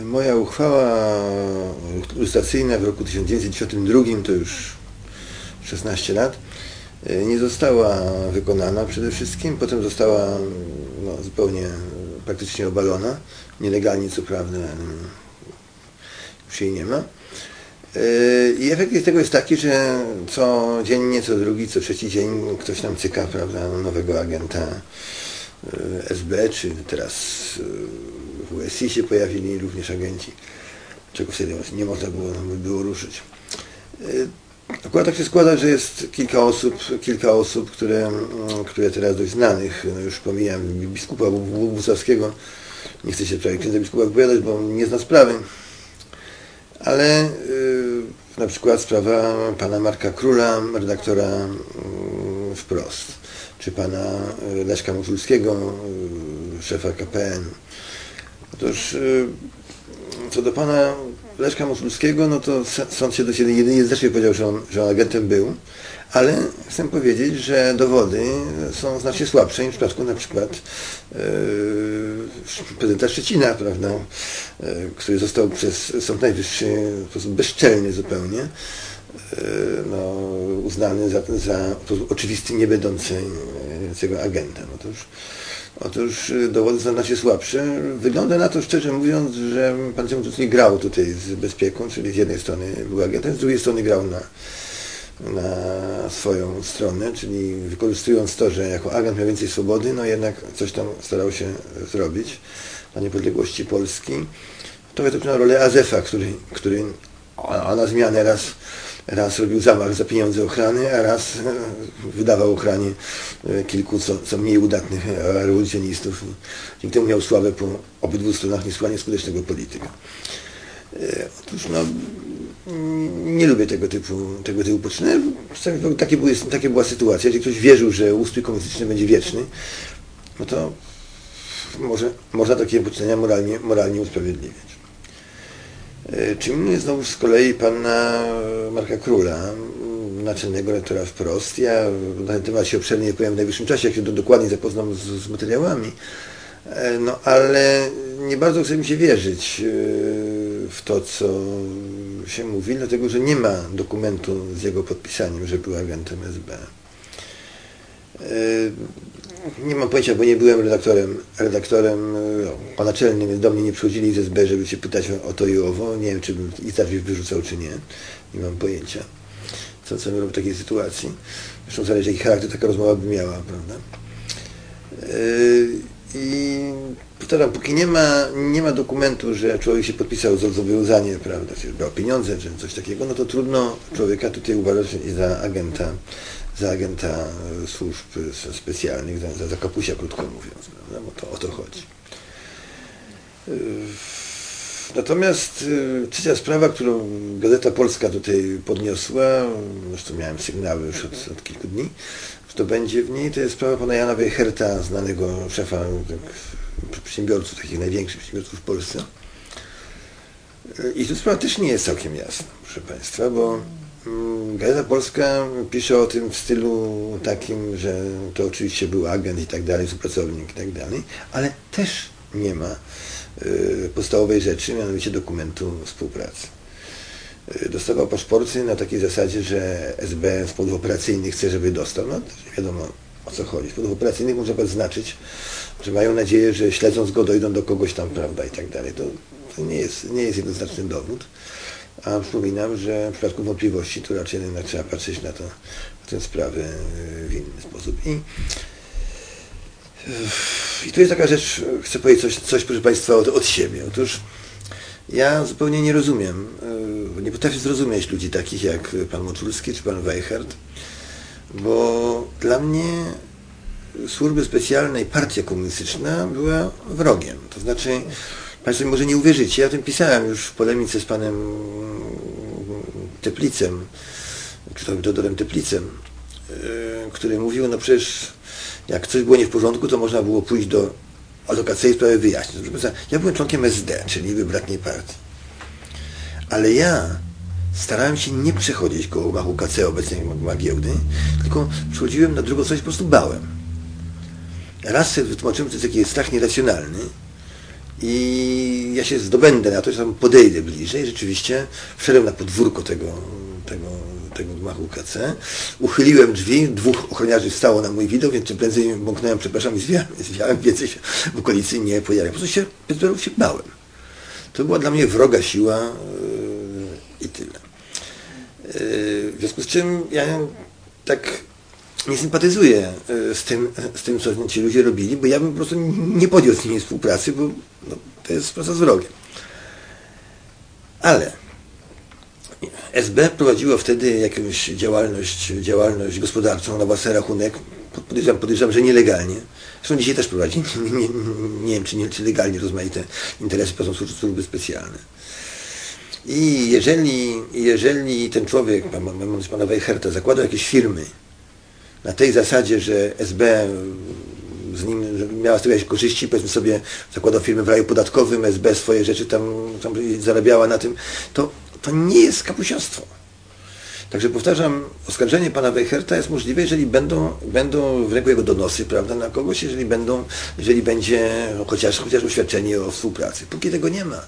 Moja uchwała lustracyjna w roku 1992, to już 16 lat, nie została wykonana przede wszystkim, potem została no, zupełnie praktycznie obalona, nielegalnie co prawda, już jej nie ma. I efekt tego jest taki, że co dziennie, co drugi, co trzeci dzień ktoś nam cyka, prawda, nowego agenta SB, czy teraz w USI się pojawili również agenci, czego wtedy nie można było, było ruszyć. Akurat tak się składa, że jest kilka osób, kilka osób, które, które teraz dość znanych, no już pomijam biskupa Włosowskiego, nie chcę się tutaj księdza biskupa wypowiadać, bo nie zna sprawy, ale yy, na przykład sprawa pana Marka Króla, redaktora yy, wprost, czy pana Leszka Mosulskiego, yy, szefa KPN. Otóż co do pana Leszka Mosulskiego, no to sąd się do siebie jedynie zresztą powiedział, że on, że on agentem był, ale chcę powiedzieć, że dowody są znacznie słabsze niż w przypadku na przykład yy, prezydenta Szczecina, prawda, yy, który został przez Sąd Najwyższy w sposób bezczelny zupełnie yy, no, uznany za, za oczywisty nie będącego agentem. Otóż, Otóż dowody są znacznie słabsze. Wygląda na to, szczerze mówiąc, że pan Ciemotowski grał tutaj z bezpieką, czyli z jednej strony był agentem, z drugiej strony grał na, na swoją stronę, czyli wykorzystując to, że jako agent miał więcej swobody, no jednak coś tam starał się zrobić dla niepodległości Polski. To na rolę Azefa, który, który na zmianę raz raz robił zamach za pieniądze ochrany, a raz wydawał ochranie kilku co, co mniej udatnych rewolucjonistów. Dzięki temu miał sławę po obydwu stronach niesłychanie skutecznego polityka. Otóż no, nie lubię tego typu, tego typu. Takie, były, takie była sytuacja. Jeżeli ktoś wierzył, że ustrój komunistyczny będzie wieczny, no to może, można takie poczynania moralnie, moralnie usprawiedliwiać. Czym jest znowu z kolei pana Marka Króla, naczelnego rektora wprost. Ja na ten temat się obszernie powiem w najwyższym czasie, jak się to dokładnie zapoznam z, z materiałami. No ale nie bardzo chce mi się wierzyć w to, co się mówi, dlatego że nie ma dokumentu z jego podpisaniem, że był agentem SB. Nie mam pojęcia, bo nie byłem redaktorem, redaktorem no, naczelnym, więc do mnie nie przychodzili z SB, żeby się pytać o, o to i owo. Nie wiem, czy bym i tak wyrzucał, czy nie. Nie mam pojęcia, co, co robił w takiej sytuacji. Zresztą zależy, jaki charakter taka rozmowa by miała, prawda? I powtarzam, póki nie ma, nie ma dokumentu, że człowiek się podpisał za zobowiązanie, prawda, czy brał pieniądze, czy coś takiego, no to trudno człowieka tutaj uważać za agenta za agenta służb specjalnych, za, za, kapusia, krótko mówiąc, prawda? bo to o to chodzi. Natomiast trzecia sprawa, którą Gazeta Polska tutaj podniosła, zresztą miałem sygnały już od, od kilku dni, że to będzie w niej, to jest sprawa pana Jana Wejherta, znanego szefa tak, przedsiębiorców, takich największych przedsiębiorców w Polsce. I tu sprawa też nie jest całkiem jasna, proszę Państwa, bo Gazeta Polska pisze o tym w stylu takim, że to oczywiście był agent i tak dalej, współpracownik i tak dalej, ale też nie ma y, podstawowej rzeczy, mianowicie dokumentu współpracy. Y, dostawał paszporty na takiej zasadzie, że SB z powodów operacyjnych chce, żeby dostał. No, wiadomo o co chodzi. Z powodów operacyjnych można zaznaczyć, że mają nadzieję, że śledząc go dojdą do kogoś tam, prawda, i tak dalej. To, to nie, jest, nie jest jednoznaczny dowód. A przypominam, że w przypadku wątpliwości to raczej jednak trzeba patrzeć na, to, na tę sprawę w inny sposób. I, i tu jest taka rzecz, chcę powiedzieć coś, coś proszę Państwa, od, od siebie. Otóż ja zupełnie nie rozumiem, nie potrafię zrozumieć ludzi takich jak pan Moczulski czy pan Weichert, bo dla mnie służby specjalne i partia komunistyczna była wrogiem. To znaczy, Państwo może nie uwierzycie, ja o tym pisałem już w polemice z panem Teplicem, czy to Teodorem Teplicem, który mówił, no przecież jak coś było nie w porządku, to można było pójść do AZOKC i sprawę wyjaśnić. Ja byłem członkiem SD, czyli wybratniej partii. Ale ja starałem się nie przechodzić koło machu KC obecnej ma giełdy, tylko przychodziłem na drugą stronę po prostu bałem. Raz sobie wytłumaczyłem, że to jest taki strach nieracjonalny I ja się zdobędę na to, że tam podejdę bliżej. Rzeczywiście wszedłem na podwórko tego, tego, tego gmachu KC, uchyliłem drzwi, dwóch ochroniarzy stało na mój widok, więc czym prędzej bąknąłem, przepraszam, i zwiałem, zwiałem więcej się w okolicy nie pojawiam. Po prostu się, się bałem. To była dla mnie wroga siła yy, i tyle. Yy, w związku z czym ja tak nie sympatyzuję yy, z tym, z tym, co ci ludzie robili, bo ja bym po prostu nie podjął z nimi współpracy, bo no, to jest praca z wrogiem. Ale SB prowadziło wtedy jakąś działalność, działalność gospodarczą na własny rachunek. Podejrzewam, podejrzewam, że nielegalnie. Zresztą dzisiaj też prowadzi. Nie, nie, nie wiem, czy, nie, czy legalnie rozmaite interesy prowadzą służby specjalne. I jeżeli, jeżeli ten człowiek, pan, pan, pana Weicherta, zakładał jakieś firmy na tej zasadzie, że SB z nim miała z tego jakieś korzyści, powiedzmy sobie, zakładał firmę w raju podatkowym, SB swoje rzeczy tam, tam zarabiała na tym, to, to nie jest kapusiostwo. Także powtarzam, oskarżenie pana Weicherta jest możliwe, jeżeli będą, będą w ręku jego donosy, prawda, na kogoś, jeżeli będą, jeżeli będzie chociaż, chociaż oświadczenie o współpracy. Póki tego nie ma,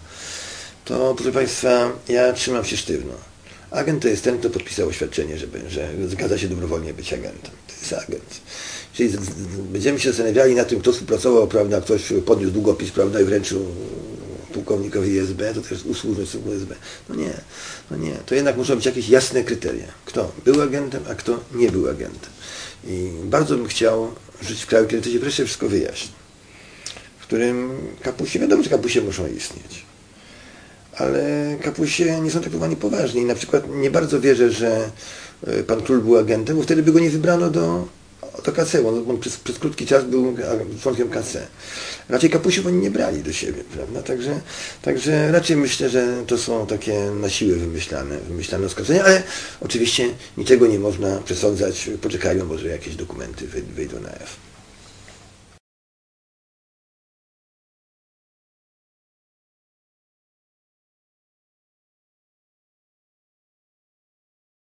to proszę państwa, ja trzymam się sztywno. Agent to jest ten, kto podpisał oświadczenie, że, że zgadza się dobrowolnie być agentem. To jest agent. Jeżeli będziemy się zastanawiali nad tym, kto współpracował, prawda, ktoś podniósł długopis, prawda, i wręczył pułkownikowi SB, to też usłużny SB. No nie, no nie. To jednak muszą być jakieś jasne kryteria. Kto był agentem, a kto nie był agentem. I bardzo bym chciał żyć w kraju, kiedy to się wreszcie wszystko wyjaśni. W którym kapusie, wiadomo, że kapusie muszą istnieć. Ale kapusie nie są traktowani poważnie. I na przykład nie bardzo wierzę, że e, pan król był agentem, bo wtedy by go nie wybrano do to KC, on, on przez, przez, krótki czas był członkiem KC. Raczej kapusiów oni nie brali do siebie, prawda? Także, także raczej myślę, że to są takie na siłę wymyślane, wymyślane oskarżenia, ale oczywiście niczego nie można przesądzać, poczekajmy, może jakieś dokumenty wyjdą na jaw.